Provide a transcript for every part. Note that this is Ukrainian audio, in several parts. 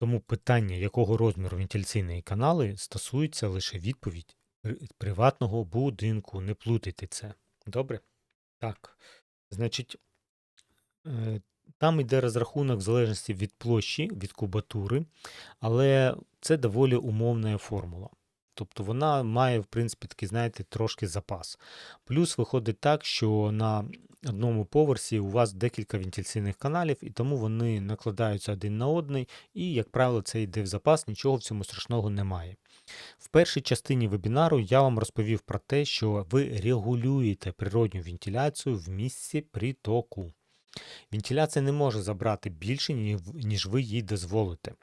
Тому питання, якого розміру вентиляційні канали, стосується лише відповідь приватного будинку. Не плутайте це. Добре? Так. Значить, е, там йде розрахунок в залежності від площі, від кубатури, але це доволі умовна формула. Тобто вона має, в принципі, такий, знаєте, трошки запас. Плюс виходить так, що на одному поверсі у вас декілька вентиляційних каналів, і тому вони накладаються один на одний, і, як правило, це йде в запас, нічого в цьому страшного немає. В першій частині вебінару я вам розповів про те, що ви регулюєте природню вентиляцію в місці притоку. Вентиляція не може забрати більше, ніж ви їй дозволите.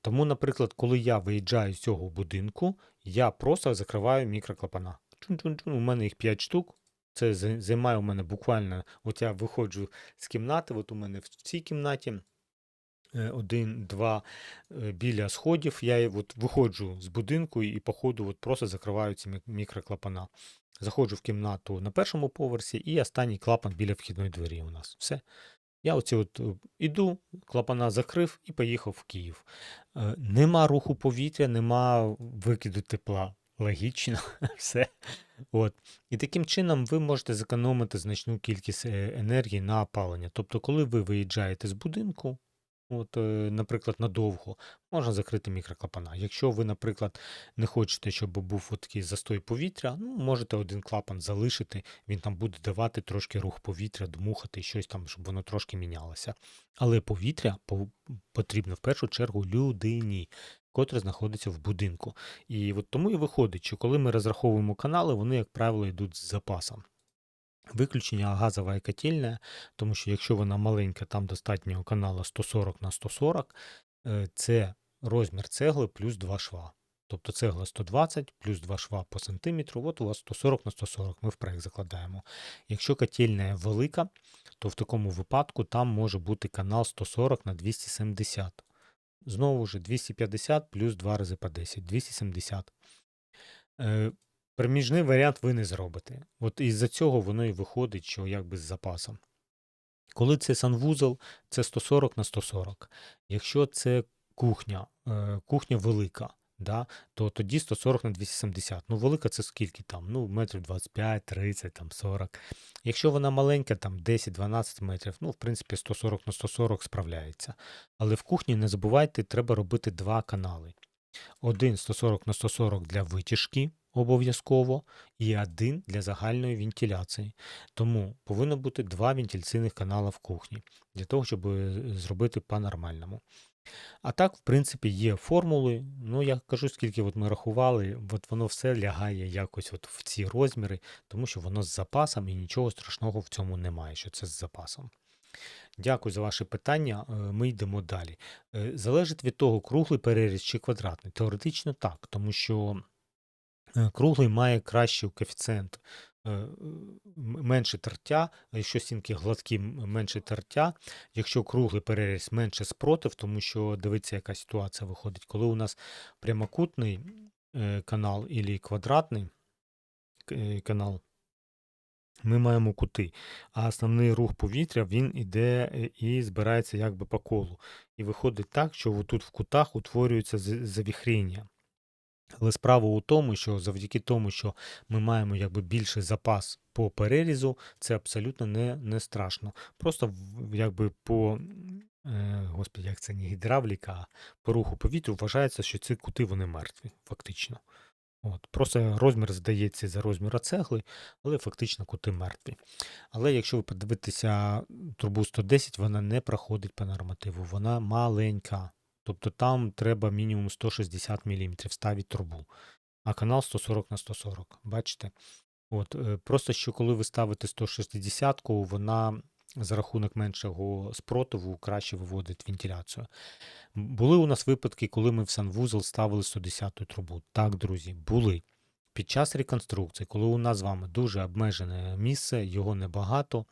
Тому, наприклад, коли я виїжджаю з цього будинку, я просто закриваю мікроклапана. Чун-чун-чун, у мене їх 5 штук. Це займає у мене буквально, от я виходжу з кімнати, от у мене в цій кімнаті е, один, два е, біля сходів. Я от виходжу з будинку і по ходу от просто закриваю ці мікроклапана. Заходжу в кімнату на першому поверсі і останній клапан біля вхідної двері у нас. Все. Я оці от е, іду, клапана закрив і поїхав в Київ. Е, Нема руху повітря, нема викиду тепла. Логічно, все. От. І таким чином ви можете зекономити значну кількість е, енергії на опалення. Тобто, коли ви виїжджаєте з будинку, от, е, наприклад, надовго, можна закрити мікроклапана. Якщо ви, наприклад, не хочете, щоб був такий застой повітря, ну, можете один клапан залишити, він там буде давати трошки рух повітря, дмухати, щось там, щоб воно трошки мінялося. Але повітря потрібно в першу чергу людині, котра знаходиться в будинку. І от тому і виходить, що коли ми розраховуємо канали, вони, як правило, йдуть з запасом. Виключення газова котельня, тому що якщо вона маленька, там достатньо канала 140 на 140, е, це розмір цегли плюс 2 шва. Тобто цегла 120 плюс 2 шва по сантиметру, от у вас 140 на 140, ми в проект закладаємо. Якщо котельня велика, то в такому випадку там може бути канал 140 на 270. Знову ж 250 плюс 2 рази по 10, 270. Проміжний варіант ви не зробите. От із-за цього воно і виходить, що якби з запасом. Коли це санвузол, це 140 на 140. Якщо це кухня, е, кухня велика, да, то тоді 140 на 270. Ну, велика це скільки там? Ну, метрів 25, 30, там 40. Якщо вона маленька, там 10-12 метрів, ну, в принципі, 140 на 140 справляється. Але в кухні не забувайте, треба робити два канали. Один 140 на 140 для витяжки обов'язково, і один для загальної вентиляції. Тому повинно бути два вентиляційних канали в кухні, для того, щоб е, зробити по-нормальному. А так, в принципі, є формули. Ну, я кажу, скільки от ми рахували, от воно все лягає якось от в ці розміри, тому що воно з запасом і нічого страшного в цьому немає, що це з запасом. Дякую за ваше питання. Е, Ми йдемо далі. Е, Залежить від того, круглий переріз чи квадратний. Теоретично так, тому що круглий має кращий коефіцієнт. е, Менше тертя, якщо стінки гладкі, менше тертя. Якщо круглий переріз менше спротив, тому що дивіться, яка ситуація виходить. Коли у нас прямокутний е, канал і квадратний е, канал, ми маємо кути, а основний рух повітря він іде е, і збирається якби по колу. І виходить так, що тут в кутах утворюється завіхріння. Але справа у тому, що завдяки тому, що ми маємо якби більший запас по перерізу, це абсолютно не, не страшно. Просто якби по е, господи, як це не гідравліка, а по руху повітря вважається, що ці кути вони мертві, фактично. От, просто розмір здається за розміра цегли, але фактично кути мертві. Але якщо ви подивитеся трубу 110, вона не проходить по нормативу, вона маленька. Тобто там треба мінімум 160 мм ставити трубу, а канал 140 на 140. Бачите? От, е, просто що коли ви ставите 160, вона за рахунок меншого спротиву краще виводить вентиляцію. Були у нас випадки, коли ми в санвузол ставили 110 трубу. Так, друзі, були. Під час реконструкції, коли у нас з вами дуже обмежене місце, його небагато,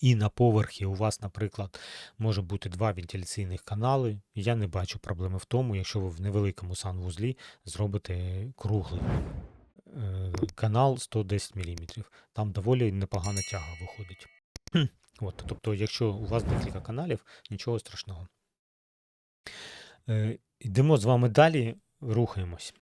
і на поверхі у вас, наприклад, може бути два вентиляційних канали. Я не бачу проблеми в тому, якщо ви в невеликому санвузлі зробите круглий е, канал 110 мм. Там доволі непогана тяга виходить. От, тобто, якщо у вас декілька каналів, нічого страшного. Е, Йдемо з вами далі, рухаємось.